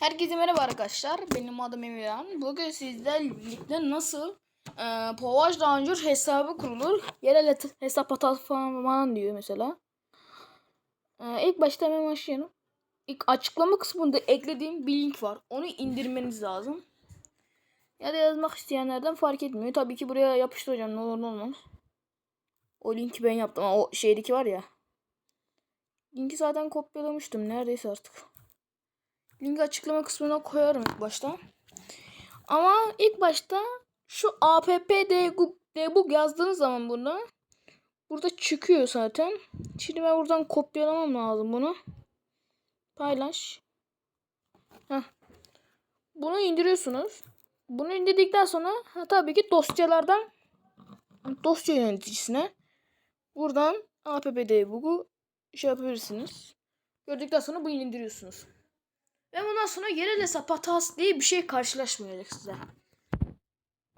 Herkese merhaba arkadaşlar. Benim adım Emirhan. Bugün sizlerle birlikte nasıl e, Povaj Ranger hesabı kurulur. Yerel hesap hatası falan, falan diyor mesela. E, ilk başta hemen başlayalım. İlk açıklama kısmında eklediğim bir link var. Onu indirmeniz lazım. Ya da yazmak isteyenlerden fark etmiyor. Tabii ki buraya yapıştıracağım. Ne olur ne olmaz. O linki ben yaptım. O şeydeki var ya. Linki zaten kopyalamıştım. Neredeyse artık. Linki açıklama kısmına koyarım ilk başta. Ama ilk başta şu app debug, yazdığınız zaman bunu burada çıkıyor zaten. Şimdi ben buradan kopyalamam lazım bunu. Paylaş. Heh. Bunu indiriyorsunuz. Bunu indirdikten sonra ha, tabii ki dosyalardan dosya yöneticisine buradan app debug'u şey yapabilirsiniz. Gördükten sonra bunu indiriyorsunuz. Ve bundan sonra yerel hesap hatası diye bir şey karşılaşmayacak size.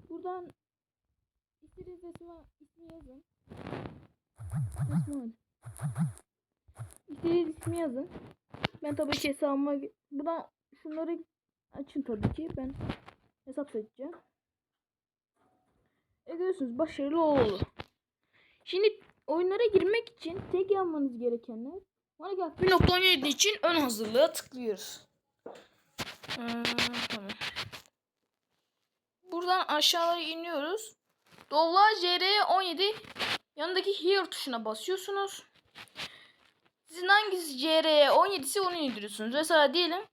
Buradan istediğiniz resmi, ismi yazın. Resmi İstediğiniz ismi yazın. Ben tabii ki hesabıma buradan şunları açın tabii ki. Ben hesap seçeceğim. E görüyorsunuz başarılı oldu. Şimdi oyunlara girmek için tek yapmanız gerekenler Minecraft 1.17 için ön hazırlığa tıklıyoruz. Hmm, tamam. Buradan aşağıya iniyoruz. Dolla CR17 yanındaki Here tuşuna basıyorsunuz. Sizin hangisi CR17'si onu indiriyorsunuz. Mesela diyelim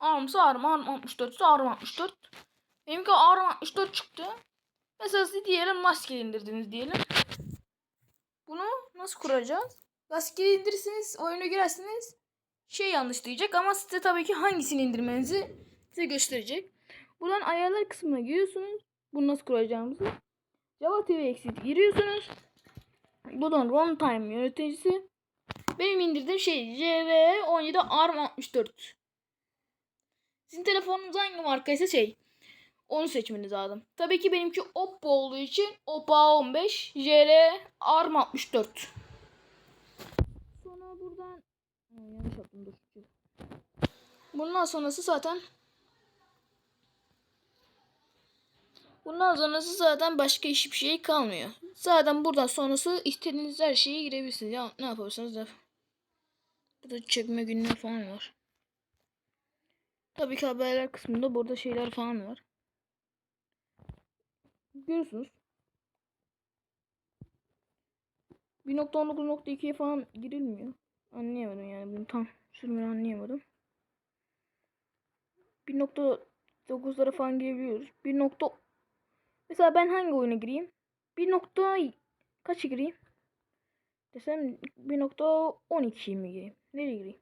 ARM'sı ARM, ARM 64'sı ARM 64. Benimki ARM 64 çıktı. Mesela siz diyelim maske indirdiniz diyelim. Bunu nasıl kuracağız? Maske indirirsiniz, oyuna girersiniz şey yanlış diyecek ama size tabii ki hangisini indirmenizi size gösterecek. Buradan ayarlar kısmına giriyorsunuz. Bunu nasıl kuracağımızı. Java TV Exit giriyorsunuz. Buradan runtime yöneticisi. Benim indirdiğim şey JR17 ARM64. Sizin telefonunuz hangi markaysa şey onu seçmeniz lazım. Tabii ki benimki Oppo olduğu için Oppo A15 JR ARM64. Sonra buradan yanlış yaptım dur. Bundan sonrası zaten Bundan sonrası zaten başka hiçbir şey kalmıyor. Zaten buradan sonrası istediğiniz her şeye girebilirsiniz. Ya ne yaparsanız yap. Burada çekme günleri falan var. Tabii ki haberler kısmında burada şeyler falan var. Görüyorsunuz. 1.19.2'ye falan girilmiyor. Anlayamadım bunu tam sürümünü anlayamadım. 1.9'lara falan girebiliyoruz. 1. Nokta... Mesela ben hangi oyuna gireyim? 1. Nokta... Kaça gireyim? Desem 1.12 mi gireyim? Nereye gireyim?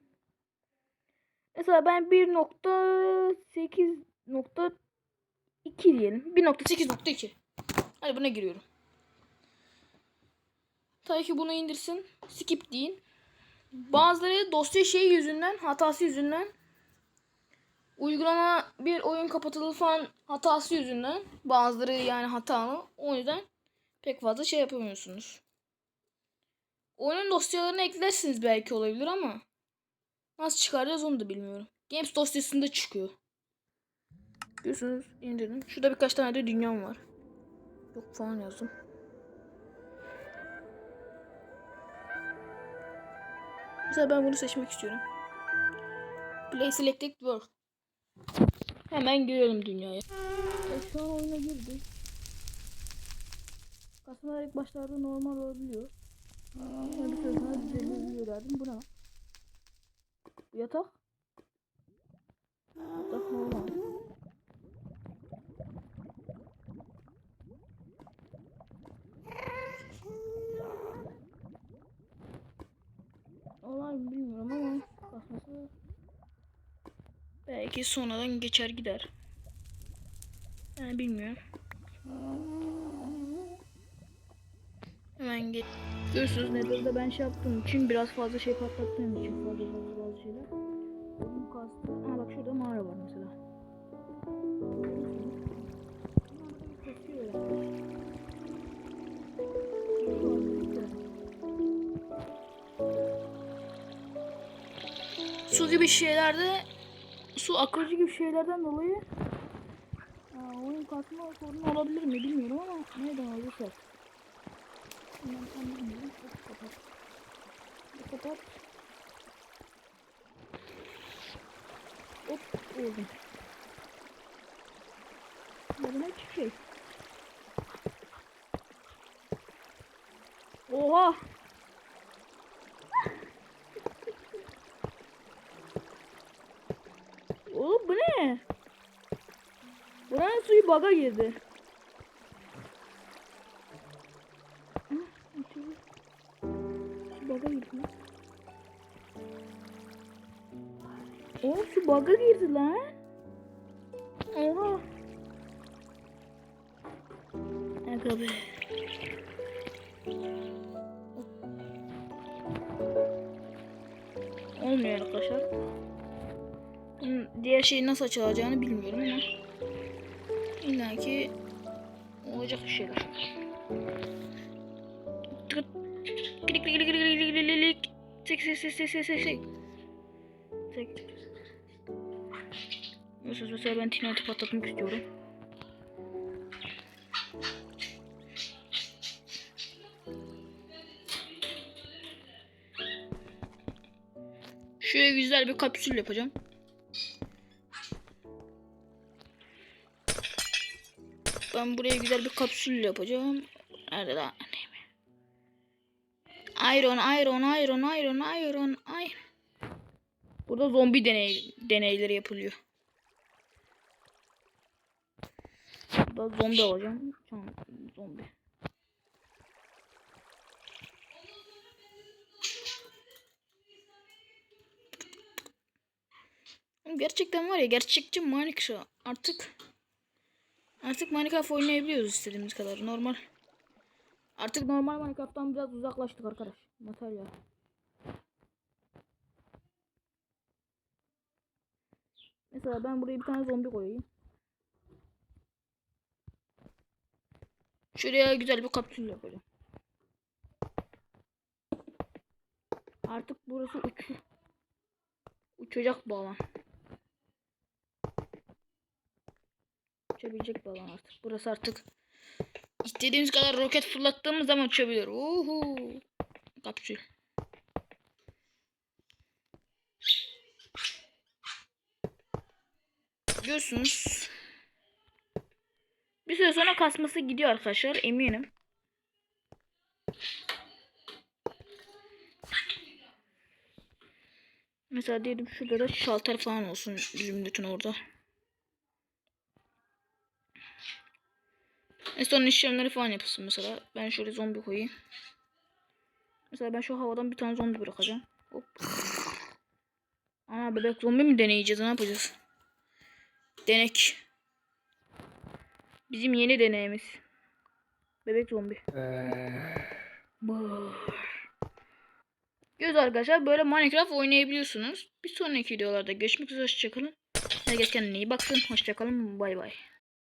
Mesela ben 1.8.2 diyelim. 1.8.2 Hadi buna giriyorum. Tabii ki bunu indirsin. Skip deyin. Bazıları dosya şey yüzünden, hatası yüzünden uygulama bir oyun kapatıldı falan hatası yüzünden bazıları yani hatalı. O yüzden pek fazla şey yapamıyorsunuz. Oyunun dosyalarını eklersiniz belki olabilir ama nasıl çıkaracağız onu da bilmiyorum. Games dosyasında çıkıyor. Görüyorsunuz indirdim. Şurada birkaç tane de dünyam var. Yok falan yazdım. Mesela ben bunu seçmek istiyorum. Play Selected World. Hemen girelim dünyaya. E, şu an oyuna girdik. Kasmalar ilk başlarda normal olabiliyor. Sonra bir süre sonra düzelebiliyor derdim. Bu ne yatak. Yatak normal. Olay mı bilmiyorum ama kasması belki sonradan geçer gider. Yani bilmiyorum. Hemen geç. Görüyorsunuz Nether'da ben şey yaptığım için biraz fazla şey patlattığım için fazla fazla bazı şeyler. Oyun kastı. Ha bak şurada mağara var mesela. Su gibi şeylerde su akıcı gibi şeylerden dolayı Aa, oyun kasma sorunu olabilir mi bilmiyorum ama neden. Ben tam bilmiyorum. Hop, Kapat. Kapat. Hop oldu. Yarına hiçbir şey. Oha! Buranın suyu baga girdi. Su baga girdi lan. Oğlum su baga girdi lan. Oha. Aga be. Olmuyor arkadaşlar. Diğer şeyi nasıl açılacağını bilmiyorum ama İlla ki olacak şeyler. Sek sek sek sek sek sek. Sek. Mesela, mesela ben tinati patlatmak istiyorum. Şöyle güzel bir kapsül yapacağım. Ben buraya güzel bir kapsül yapacağım. Nerede lan? Iron, iron, iron, iron, iron, iron. Burada zombi deney deneyleri yapılıyor. Burada zombi alacağım. Tamam, zombi. Gerçekten var ya gerçekçi Minecraft artık Artık Minecraft oynayabiliyoruz istediğimiz kadar. Normal. Artık normal Minecraft'tan biraz uzaklaştık arkadaş. Materyal. Mesela ben buraya bir tane zombi koyayım. Şuraya güzel bir kapsül yapacağım. Artık burası uç uçacak bu alan. Uçabilecek bir artık. Burası artık istediğimiz kadar roket fırlattığımız zaman uçabilir. Uhu. Kapsül. Görüyorsunuz. Bir süre sonra kasması gidiyor arkadaşlar eminim. Mesela diyelim şurada da şalter falan olsun bizim bütün orada. En son işlemleri falan yapılsın mesela. Ben şöyle zombi koyayım. Mesela ben şu havadan bir tane zombi bırakacağım. Hop. Ana bebek zombi mi deneyeceğiz? Ne yapacağız? Denek. Bizim yeni deneyimiz. Bebek zombi. Brrr. Göz arkadaşlar böyle Minecraft oynayabiliyorsunuz. Bir sonraki videolarda görüşmek üzere hoşçakalın. Herkes kendine iyi baksın. Hoşçakalın. Bay bay.